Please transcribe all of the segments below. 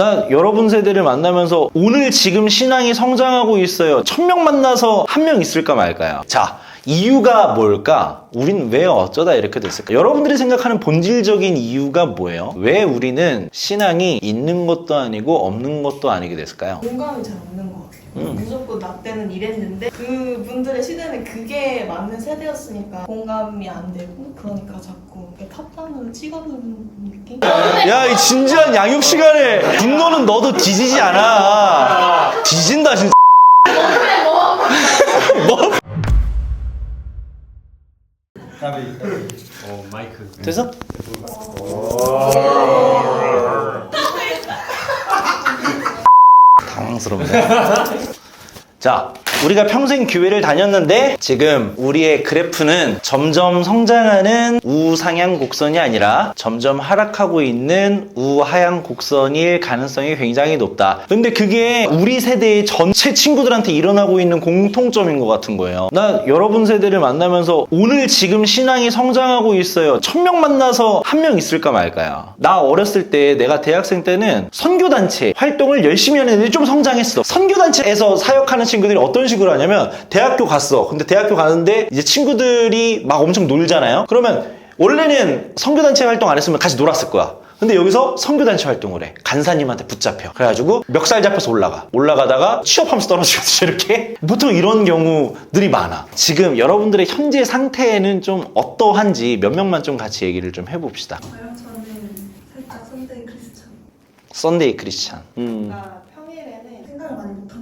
나 여러분 세대를 만나면서 오늘 지금 신앙이 성장하고 있어요. 천명 만나서 한 명 있을까 말까요? 자, 이유가 뭘까? 우린 왜 어쩌다 이렇게 됐을까? 여러분들이 생각하는 본질적인 이유가 뭐예요? 왜 우리는 신앙이 있는 것도 아니고 없는 것도 아니게 됐을까요? 공감이 잘 없는 것 같아요. 음. 무조건 나 때는 이랬는데 그 분들의 시대는 그게 맞는 세대였으니까 공감이 안 되고 그러니까 자꾸 이렇게 탑단으로 찍어두는 느낌? 야, 이 진지한 양육 시간에 분노는 너도 뒤지지 않아. 뒤진다, 진짜. 뭐? 어 마이크 돼서? 당황스럽네. 자, 우리가 평생 교회를 다녔는데 지금 우리의 그래프는 점점 성장하는 우상향 곡선이 아니라 점점 하락하고 있는 우하향 곡선일 가능성이 굉장히 높다. 근데 그게 우리 세대의 전체 친구들한테 일어나고 있는 공통점인 것 같은 거예요. 나 여러분 세대를 만나면서 오늘 지금 신앙이 성장하고 있어요. 천 명 만나서 한 명 있을까 말까요? 나 어렸을 때 내가 대학생 때는 선교단체 활동을 열심히 하는 애들이 좀 성장했어. 선교단체에서 사역하는 친구들이 어떤 식으로 하냐면 대학교 갔어. 근데 대학교 가는데 이제 친구들이 막 엄청 놀잖아요. 그러면 원래는 선교단체 활동 안 했으면 같이 놀았을 거야. 근데 여기서 선교단체 활동을 해. 간사님한테 붙잡혀. 그래가지고 멱살 잡혀서 올라가. 올라가다가 취업하면서 떨어지거든요, 이렇게. 보통 이런 경우들이 많아. 지금 여러분들의 현재 상태는 좀 어떠한지 몇 명만 좀 같이 얘기를 좀 해봅시다. 저는 살짝 선대 크리스찬. 썬데이 크리스찬. 음. 제가 평일에는 생각을 많이 같아요.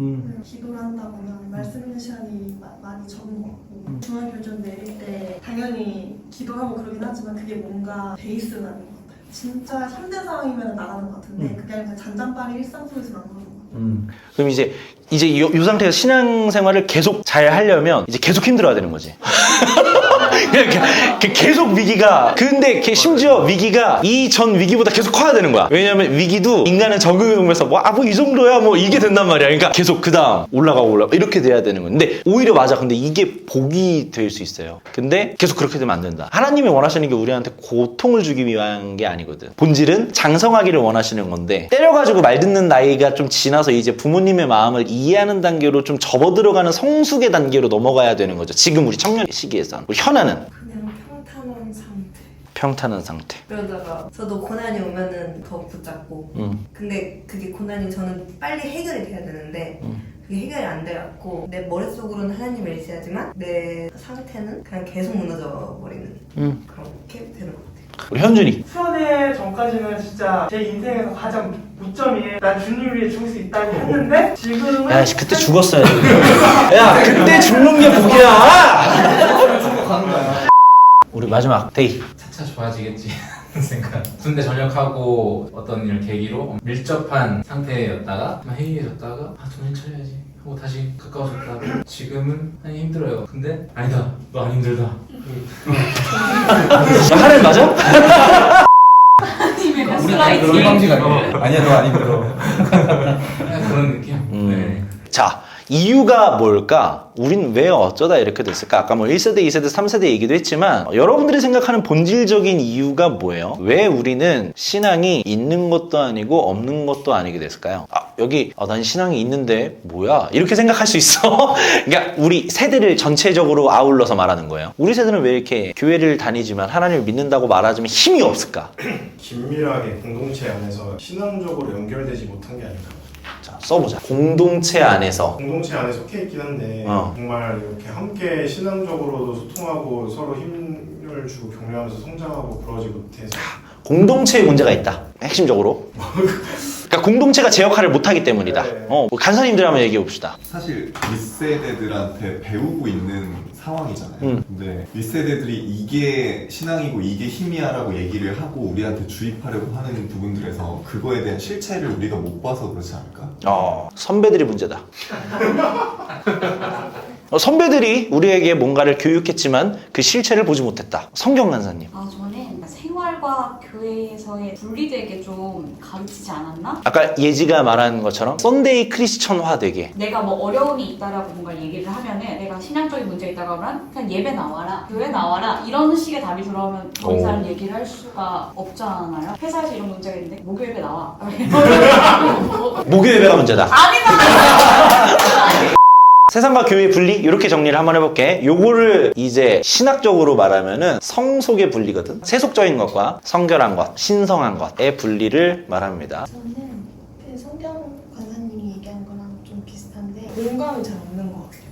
음. 기도를 한다거나 말씀 있는 시간이 마- 많이 적은 것 같고 중앙교전 내릴 때 당연히 기도하고 그러긴 하지만 그게 뭔가 베이스는 아닌 것 같아요. 진짜 힘든 상황이면 나가는 것 같은데 그게 아니라 잔잔바리 일상 속에서 나가는 것 같아요. 음. 그럼 이제 이제 이, 이 상태에서 신앙생활을 계속 잘 하려면 이제 계속 힘들어야 되는 거지. 그 계속 위기가 근데 걔 심지어 위기가 이 전 위기보다 계속 커야 되는 거야. 왜냐면 위기도 인간은 적응하면서 뭐아뭐 이 정도야 뭐 이게 된단 말이야. 그러니까 계속 그 다음 올라가고 올라가 이렇게 돼야 되는 건데 오히려 맞아. 근데 이게 복이 될 수 있어요. 근데 계속 그렇게 되면 안 된다. 하나님이 원하시는 게 우리한테 고통을 주기 위한 게 아니거든. 본질은 장성하기를 원하시는 건데 때려가지고 말 듣는 나이가 좀 지나서 이제 부모님의 마음을 이해하는 단계로 좀 접어들어가는 성숙의 단계로 넘어가야 되는 거죠. 지금 우리 청년 시기에선 우리 현아는. 평탄한 상태. 그러다가 저도 고난이 오면은 더 붙잡고 음. 근데 그게 고난이 저는 빨리 해결이 돼야 되는데 음. 그게 해결이 안 돼갖고 내 머릿속으로는 하나님을 의지하지만 내 상태는 그냥 계속 무너져 버리는 음. 그렇게 되는 것 같아요 우리 현준이. 수원에 전까지는 진짜 제 인생에서 가장 무점이 난 주님 위해 죽을 수 있다고 했는데 지금은 야, 씨, 그때 죽었어야 돼. 야, 그때 죽는 게 복이야. 우리 마지막 데이. 차차 좋아지겠지 생각 군대 전역하고 어떤 일 계기로 밀접한 상태였다가 막 해이해졌다가 아 정신 차려야지 하고 다시 가까워졌다 지금은 많이 힘들어요 근데 아니다 너 안 힘들다 야, 하늘 맞아? 우리 그런 방지가 아니야 너 음. 네. 자, 이유가 뭘까? 우린 왜 어쩌다 이렇게 됐을까? 아까 뭐 1세대, 2세대, 3세대 얘기도 했지만 어, 여러분들이 생각하는 본질적인 이유가 뭐예요? 왜 우리는 신앙이 있는 것도 아니고 없는 것도 아니게 됐을까요? 아, 여기 아, 난 신앙이 있는데 뭐야? 이렇게 생각할 수 있어. 그러니까 우리 세대를 전체적으로 아울러서 말하는 거예요. 우리 세대는 왜 이렇게 교회를 다니지만 하나님을 믿는다고 말하지만 힘이 없을까? 긴밀하게 공동체 안에서 신앙적으로 연결되지 못한 게 아닐까. 자, 써보자. 공동체 안에서 공동체 안에 속해 있긴 한데 어. 정말 이렇게 함께 신앙적으로도 소통하고 서로 힘을 주고 격려하면서 성장하고 그러지 못해서 공동체에 문제가 있다. 핵심적으로. 그러니까 공동체가 제 역할을 못하기 때문이다. 네. 어, 우리 간사님들 한번 얘기해 봅시다. 사실 윗세대들한테 배우고 있는 상황이잖아요 음. 근데 윗세대들이 이게 신앙이고 이게 힘이야라고 얘기를 하고 우리한테 주입하려고 하는 부분들에서 그거에 대한 실체를 우리가 못 봐서 그렇지 않을까? 어, 선배들이 문제다. 어, 선배들이 우리에게 뭔가를 교육했지만 그 실체를 보지 못했다. 성경 간사님. 아, 저 생활과 교회에서의 분리되게 좀 가르치지 않았나? 아까 예지가 말한 것처럼 썬데이 크리스천화 되게 내가 뭐 어려움이 있다라고 뭔가 얘기를 하면은 내가 신앙적인 문제가 있다고 하면 그냥 예배 나와라 교회 나와라 이런 식의 답이 들어오면 더 오. 이상 얘기를 할 수가 없잖아요 회사에서 이런 문제가 있는데 목요 예배 나와 목요 예배가 문제다. 아니다 세상과 교회 분리 이렇게 정리를 한번 해볼게. 요거를 이제 신학적으로 말하면은 성속의 분리거든. 세속적인 것과 성결한 것, 신성한 것의 분리를 말합니다. 저는 그 성경 관사님이 얘기한 거랑 좀 비슷한데 공감이 잘.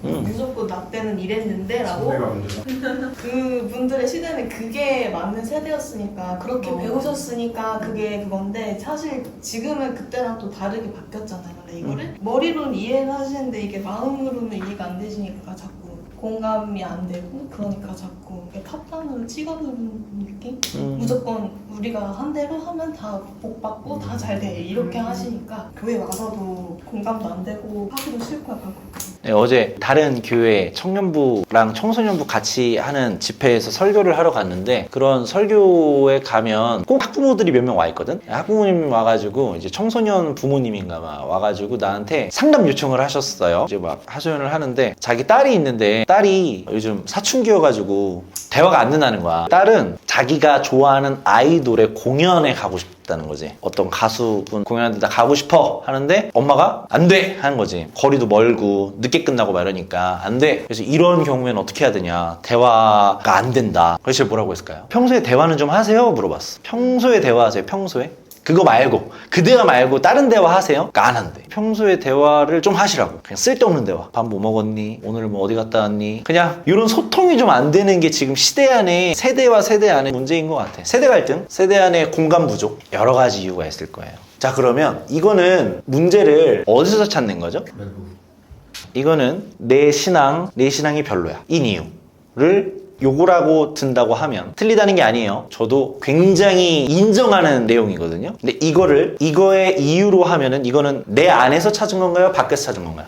음. 무조건 나 때는 이랬는데 라고 내가 문제다. 그 분들의 시대는 그게 맞는 세대였으니까 그렇게 어. 배우셨으니까 그게 그건데 사실 지금은 그때랑 또 다르게 바뀌었잖아요. 근데 이거를 머리로는 이해는 하시는데 이게 마음으로는 이해가 안 되시니까 자꾸 공감이 안 되고 그러니까 자꾸 이렇게 탑단으로 찍어 누르는 느낌? 음. 무조건 우리가 한 대로 하면 다 복받고 다 잘 돼 이렇게 하시니까 교회 와서도 공감도 안 되고 하기도 싫고 약간 그렇게 네, 어제 다른 교회 청년부랑 청소년부 같이 하는 집회에서 설교를 하러 갔는데 그런 설교에 가면 꼭 학부모들이 몇 명 와 있거든. 학부모님 와가지고 이제 청소년 부모님인가 봐 와가지고 나한테 상담 요청을 하셨어요. 이제 막 하소연을 하는데 자기 딸이 있는데 딸이 요즘 사춘기여가지고 대화가 안 된다는 거야. 딸은 자기가 좋아하는 아이돌의 공연에 가고 싶다는 거지. 어떤 가수분 공연하는데 나 가고 싶어 하는데 엄마가 안 돼! 하는 거지. 거리도 멀고 늦게 끝나고 막 이러니까 안 돼. 그래서 이런 경우에는 어떻게 해야 되냐. 대화가 안 된다. 그래서 뭐라고 했을까요? 평소에 대화는 좀 하세요? 물어봤어. 평소에 대화하세요. 평소에? 그거 말고 그 대화 말고 다른 대화 하세요? 그러니까 안 한대 평소에 대화를 좀 하시라고 그냥 쓸데없는 대화 밥 뭐 먹었니? 오늘 뭐 어디 갔다 왔니? 그냥 이런 소통이 좀 안 되는 게 지금 시대 안에 세대와 세대 안에 문제인 것 같아 세대 갈등, 세대 안에 공감 부족 여러 가지 이유가 있을 거예요 자 그러면 이거는 문제를 어디서 찾는 거죠? 이거는 내 신앙, 내 신앙이 별로야. 인 이유를 요구라고 든다고 하면 틀리다는 게 아니에요. 저도 굉장히 인정하는 내용이거든요. 근데 이거를 이거의 이유로 하면은 이거는 내 안에서 찾은 건가요? 밖에서 찾은 건가요?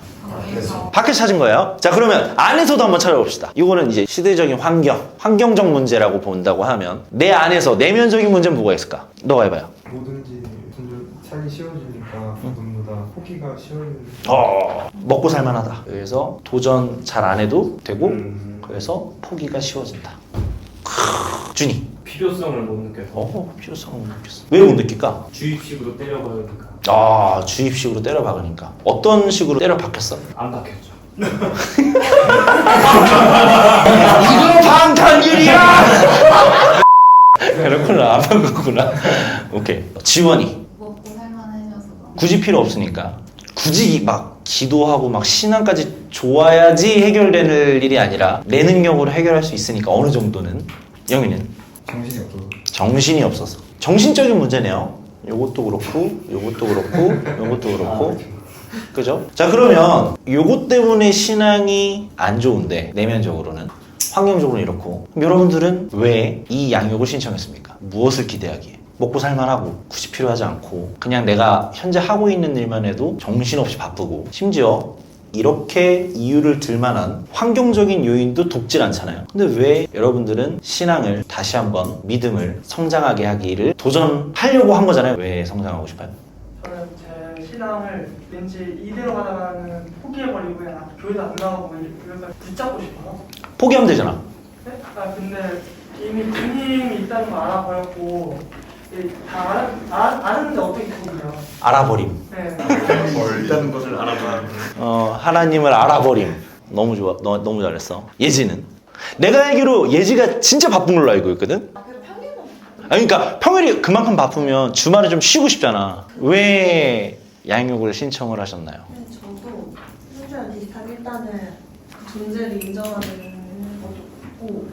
밖에서 찾은 거예요. 자, 그러면 안에서도 한번 찾아봅시다. 이거는 이제 시대적인 환경, 환경적 문제라고 본다고 하면 내 안에서 내면적인 문제는 뭐가 있을까? 너가 해봐요. 뭐든지 살기 쉬워지니까 전부 다 포기가 쉬워지는 어, 먹고 살만하다. 그래서 도전 잘 안 해도 되고, 음. 그래서 포기가 쉬워진다. 크, 준이. 필요성을 못 느껴서 어, 필요성을 못 느꼈어. 왜 못 느낄까? 주입식으로 때려박으니까 아, 주입식으로 때려 박으니까. 어떤 식으로 때려 박혔어? 안 박혔죠. 이거 방탄유리야! 그렇구나, 안 박았구나. 오케이. 지원이. 굳이 필요 없으니까. 굳이 막 기도하고 막 신앙까지 좋아야지 해결되는 일이 아니라 내 능력으로 해결할 수 있으니까 어느 정도는. 영희는? 정신이 없어서 정신이 없어서. 정신적인 문제네요. 요것도 그렇고, 요것도 그렇고, 요것도 그렇고. 그죠? 자, 그러면 요것 때문에 신앙이 안 좋은데, 내면적으로는. 환경적으로는 이렇고. 그럼 여러분들은 왜 이 양육을 신청했습니까? 무엇을 기대하기에? 먹고 살만하고, 굳이 필요하지 않고, 그냥 내가 현재 하고 있는 일만 해도 정신없이 바쁘고, 심지어 이렇게 이유를 들 만한 환경적인 요인도 돕질 않잖아요. 근데 왜 여러분들은 신앙을 다시 한번 믿음을 성장하게 하기를 도전하려고 한 거잖아요. 왜 성장하고 싶어요? 저는 제 신앙을 왠지 이대로 가다가는 포기해버리고 그냥 교회도 안 나가고 이래서 붙잡고 싶어서 포기하면 되잖아. 네? 아 근데 이미 주님이 있다는 거 알아버렸고 이 다 알아, 알아, 아는데 어떻게 포기해요? 알아버림. 네. 있다는 것을 알아봐. 어, 하나님을 알아버림. 너무 좋아. 너, 너무 잘했어. 예지는? 내가 알기로 예지가 진짜 바쁜 걸로 알고 있거든? 아 그래도 아니, 그러니까 평일이 그만큼 바쁘면 주말에 좀 쉬고 싶잖아. 왜 양육을 신청을 하셨나요? 근데 저도 순수한 디지털 일단은 그 존재를 인정하는 것도 있고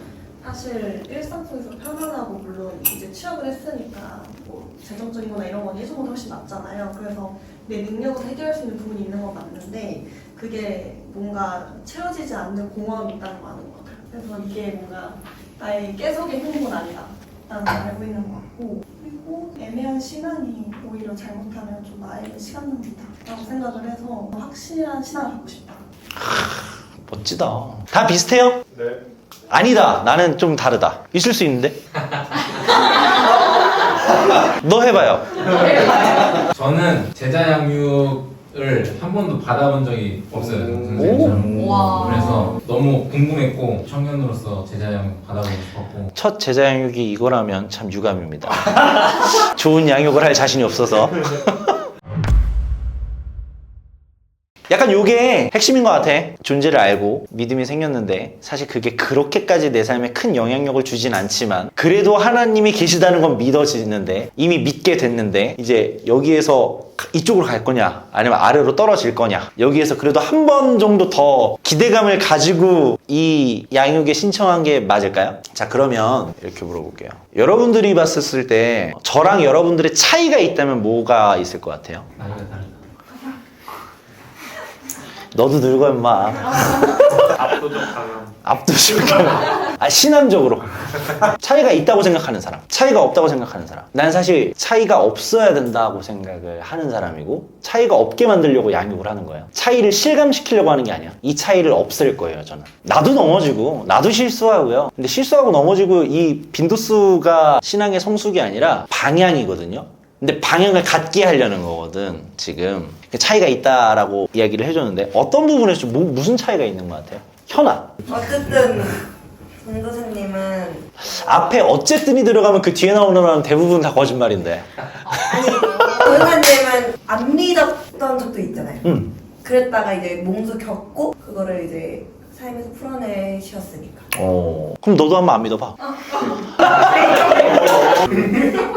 사실 일상 속에서 편안하고 물론 이제 취업을 했으니까 뭐 재정적인 거나 이런 건 예전보다 훨씬 낫잖아요. 그래서 내 능력으로 해결할 수 있는 부분이 있는 건 맞는데 그게 뭔가 채워지지 않는 공허함이 있다는 거 아는 것 같아요. 그래서 이게 뭔가 나의 깨속의 행복은 아니다. 라는 걸 알고 있는 것 같고 그리고 애매한 시간이 오히려 잘못하면 좀 나에게 시간 낭비다 라고 생각을 해서 확실한 신앙을 갖고 싶다 멋지다. 다 비슷해요? 네. 아니다. 나는 좀 다르다. 있을 수 있는데? 너 해봐요. 저는 제자 양육을 한 번도 받아본 적이 없어요. 선생님처럼. 와. 그래서 너무 궁금했고 청년으로서 제자 양육 받아보고 싶었고 첫 제자 양육이 이거라면 참 유감입니다. 좋은 양육을 할 자신이 없어서. 약간 요게 핵심인 것 같아. 존재를 알고 믿음이 생겼는데 사실 그게 그렇게까지 내 삶에 큰 영향력을 주진 않지만 그래도 하나님이 계시다는 건 믿어지는데 이미 믿게 됐는데 이제 여기에서 이쪽으로 갈 거냐 아니면 아래로 떨어질 거냐 여기에서 그래도 한 번 정도 더 기대감을 가지고 이 양육에 신청한 게 맞을까요? 자 그러면 이렇게 물어볼게요. 여러분들이 봤을 때 저랑 여러분들의 차이가 있다면 뭐가 있을 것 같아요? 너도 늙어 임마. 압도적 강함. 압도적으로. 아, 신앙적으로. 차이가 있다고 생각하는 사람. 차이가 없다고 생각하는 사람. 난 사실 차이가 없어야 된다고 생각을 하는 사람이고, 차이가 없게 만들려고 양육을 하는 거예요. 차이를 실감시키려고 하는 게 아니야. 이 차이를 없앨 거예요, 저는. 나도 넘어지고, 나도 실수하고요. 근데 실수하고 넘어지고, 이 빈도수가 신앙의 성숙이 아니라 방향이거든요. 근데 방향을 갖게 하려는 거거든, 지금. 그 차이가 있다라고 이야기를 해줬는데, 어떤 부분에서 좀 뭐- 무슨 차이가 있는 것 같아요? 현아. 어쨌든 전도사님은 앞에 어쨌든이 들어가면 그 뒤에 나오는 말은 대부분 다 거짓말인데. 아니 전도사님은 안 믿었던 적도 있잖아요. 음. 그랬다가 이제 몽수 겪고 그거를 이제 삶에서 풀어내셨으니까. 어. 그럼 너도 한번 안 믿어봐.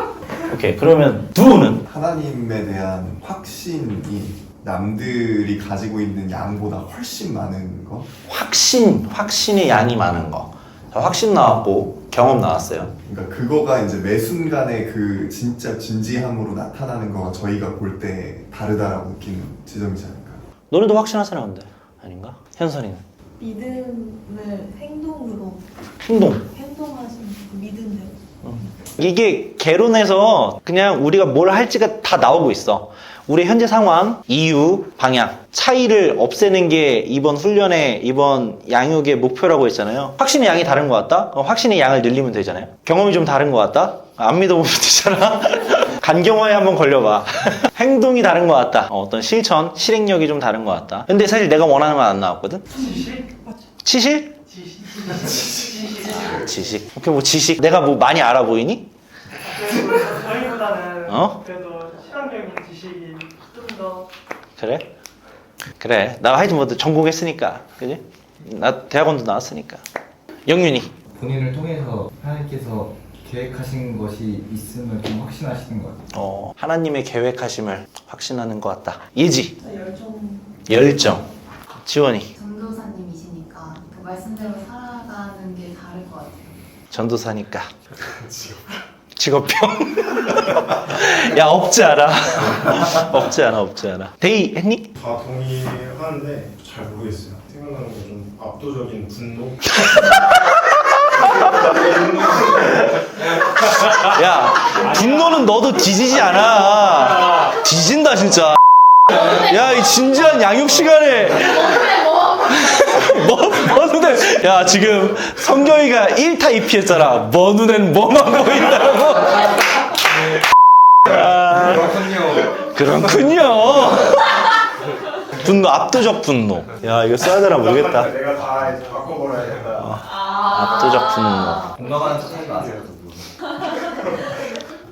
오케이. 그러면 두우는? 하나님에 대한 확신이 남들이 가지고 있는 양보다 훨씬 많은 거? 확신, 확신의 양이 많은 거. 자, 확신 나왔고, 경험 나왔어요. 그러니까 그거가 이제 매 순간에 그 진짜 진지함으로 나타나는 거가 저희가 볼 때 다르다라고 느끼는 지점이지 않을까요? 너네도 확신한 사람인데. 아닌가? 현선이는? 믿음을 행동으로 행동. 행동하시는 그 믿음대로. 이게 개론에서 그냥 우리가 뭘 할지가 다 나오고 있어. 우리 현재 상황, 이유, 방향, 차이를 없애는 게 이번 훈련의 이번 양육의 목표라고 했잖아요. 확신의 양이 다른 것 같다? 어, 확신의 양을 늘리면 되잖아요. 경험이 좀 다른 것 같다? 안 믿어보면 되잖아. 간경화에 한번 걸려봐. 행동이 다른 것 같다. 어, 떤 실천, 실행력이 좀 다른 것 같다. 근데 사실 내가 원하는 건 안 나왔거든? 치실? 아, 지식. 오케이, 뭐 지식. 내가 뭐 많이 알아 보이니? 저희보다는 어? 그래도 실험적인 지식이 좀 더 그래? 그래. 나 하여튼 뭐 전공했으니까. 그지? 나 대학원도 나왔으니까. 영윤이. 본인을 통해서 하나님께서 계획하신 것이 있음을 좀 확신하시는 것 같아요. 어, 하나님의 계획하심을 확신하는 것 같다. 예지. 진짜 열정. 열정. 지원이. 전도사님이시니까 그 말씀대로 살아가는 게 다를 것 같아요. 전도사니까. 직업병. 야, 없지 않아. 없지 않아, 없지 않아. 데이 했니? 다 동의하는데 잘 모르겠어요. 생각나는 게 좀 압도적인 분노. 야, 분노는 너도 뒤지지 않아. 뒤진다, 진짜. 야, 이 진지한 양육 시간에. 뭐, 뭐 눈에. 야, 지금 성경이가 1타 2피 했잖아. 뭐 눈엔 뭐만 보인다고. 아, 그렇군요. 분노, 압도적 분노. 야, 이거 써야 되나 모르겠다. 내가 다 이제 바꿔버려야겠다. 압도적 분노. 공감하는 척 하지 마세요.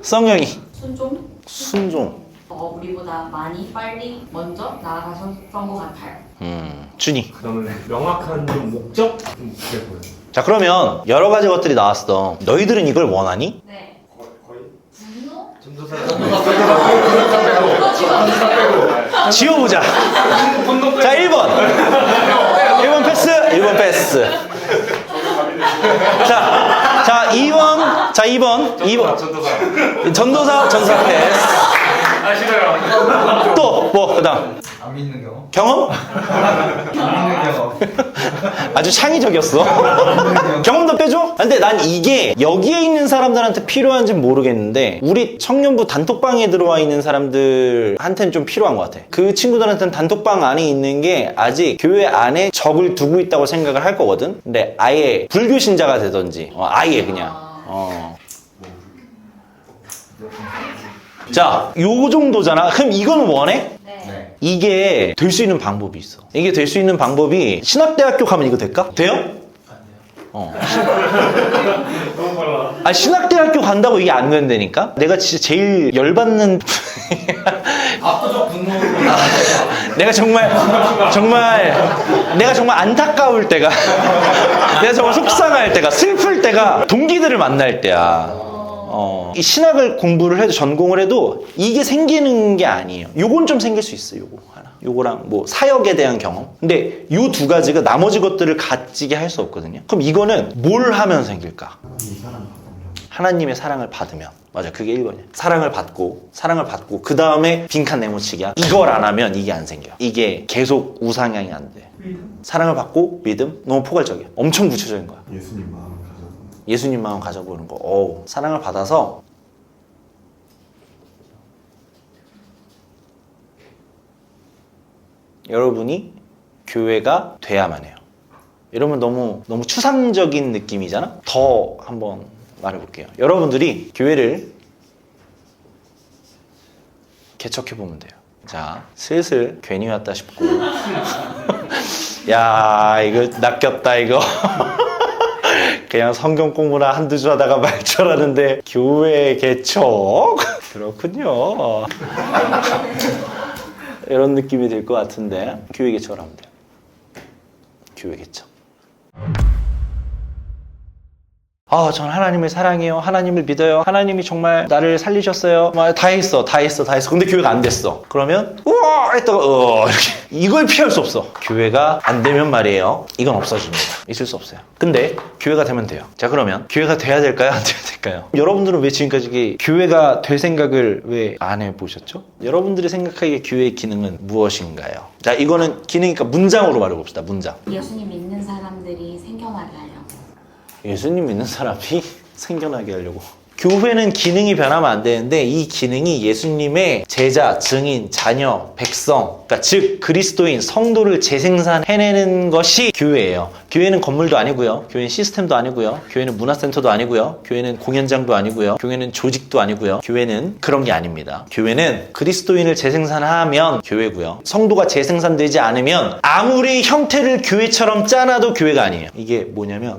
성경이. 순종? 순종. 어, 우리보다 많이 빨리 먼저 나아가셨던 것 같아요. 음, 준이. 저는 명확한 좀 목적? 좀 그래 보여요. 자, 그러면 여러 가지 것들이 나왔어. 너희들은 이걸 원하니? 네. 거의, 분노? 지워보자. 자, 1번. 1번 패스, 1번 패스. 자, 자, 2번. 자, 2번. 2번. 전도사. 전도사, 패스. 아, 싫어요. 또, 뭐, 그 다음. 안 믿는 경험? 경험? 안 믿는 경험. 아주 창의적이었어. 경험도 빼줘? 근데 난 이게 여기에 있는 사람들한테 필요한지는 모르겠는데 우리 청년부 단톡방에 들어와 있는 사람들한테는 좀 필요한 것 같아. 그 친구들한테는 단톡방 안에 있는 게 아직 교회 안에 적을 두고 있다고 생각을 할 거거든. 근데 아예 불교 신자가 되든지 어, 아예 그냥 어. 자, 요 정도잖아. 그럼 이건 원해? 네. 네. 이게 될 수 있는 방법이 있어. 이게 될 수 있는 방법이 신학대학교 가면 이거 될까? 돼요? 어. 너무 빨라. 아 신학대학교 간다고 이게 안 된다니까? 내가 진짜 제일 열받는 압도적 분노로 내가 정말 정말 내가 정말 안타까울 때가 내가 정말 속상할 때가 슬플 때가 동기들을 만날 때야. 어, 이 신학을 공부를 해도 전공을 해도 이게 생기는 게 아니에요. 요건 좀 생길 수 있어. 요거 하나. 요거랑 뭐 사역에 대한 경험. 근데 요 두 가지가 나머지 것들을 가지게 할 수 없거든요. 그럼 이거는 뭘 하면 생길까? 하나님의 사랑을 받으면 맞아 그게 1번이야 사랑을 받고 사랑을 받고 그 다음에 빈칸 네모치기야 이걸 안 하면 이게 안 생겨 이게 계속 우상향이 안돼 믿음? 사랑을 받고 믿음 너무 포괄적이야 엄청 구체적인 거야 예수님 가져서 예수님 마음 가져보는 거. 어우, 사랑을 받아서. 여러분이 교회가 돼야만 해요. 이러면 너무 너무 추상적인 느낌이잖아? 더 한번 말해볼게요. 여러분들이 교회를 개척해 보면 돼요. 자 슬슬 괜히 왔다 싶고. 야 이거 낚였다 이거 그냥 성경 공부나 한두 주 하다가 말절하는데 교회 개척? 그렇군요. 이런 느낌이 들 것 같은데 교회 개척을 하면 돼요. 교회 개척. 아, 전 하나님을 사랑해요. 하나님을 믿어요. 하나님이 정말 나를 살리셨어요. 막다 했어, 다 했어, 다 했어. 근데 교회가 안 됐어. 그러면 우와 했다가 어 이렇게 이걸 피할 수 없어. 교회가 안 되면 말이에요. 이건 없어집니다. 있을 수 없어요. 근데 교회가 되면 돼요. 자 그러면 교회가 돼야 될까요? 안 돼야 될까요? 여러분들은 왜 지금까지 교회가 될 생각을 왜 안 해보셨죠? 여러분들이 생각하기에 교회의 기능은 무엇인가요? 자 이거는 기능이니까 문장으로 말해봅시다. 문장. 예수님 믿는 사람들이 하려고. 예수님 믿는 사람이 생겨나게 하려고. 교회는 기능이 변하면 안 되는데 이 기능이 예수님의 제자, 증인, 자녀, 백성, 그러니까 즉 그리스도인, 성도를 재생산해내는 것이 교회예요. 교회는 건물도 아니고요. 교회는 시스템도 아니고요. 교회는 문화센터도 아니고요. 교회는 공연장도 아니고요. 교회는 조직도 아니고요. 교회는 그런 게 아닙니다. 교회는 그리스도인을 재생산하면 교회고요. 성도가 재생산되지 않으면 아무리 형태를 교회처럼 짜놔도 교회가 아니에요. 이게 뭐냐면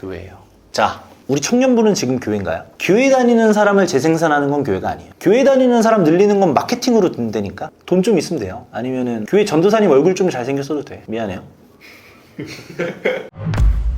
교회예요. 자, 우리 청년부는 지금 교회인가요? 교회 다니는 사람을 재생산하는 건 교회가 아니에요. 교회 다니는 사람 늘리는 건 마케팅으로 된다니까? 돈 좀 있으면 돼요. 아니면은 교회 전도사님 얼굴 좀 잘생겼어도 돼. 미안해요.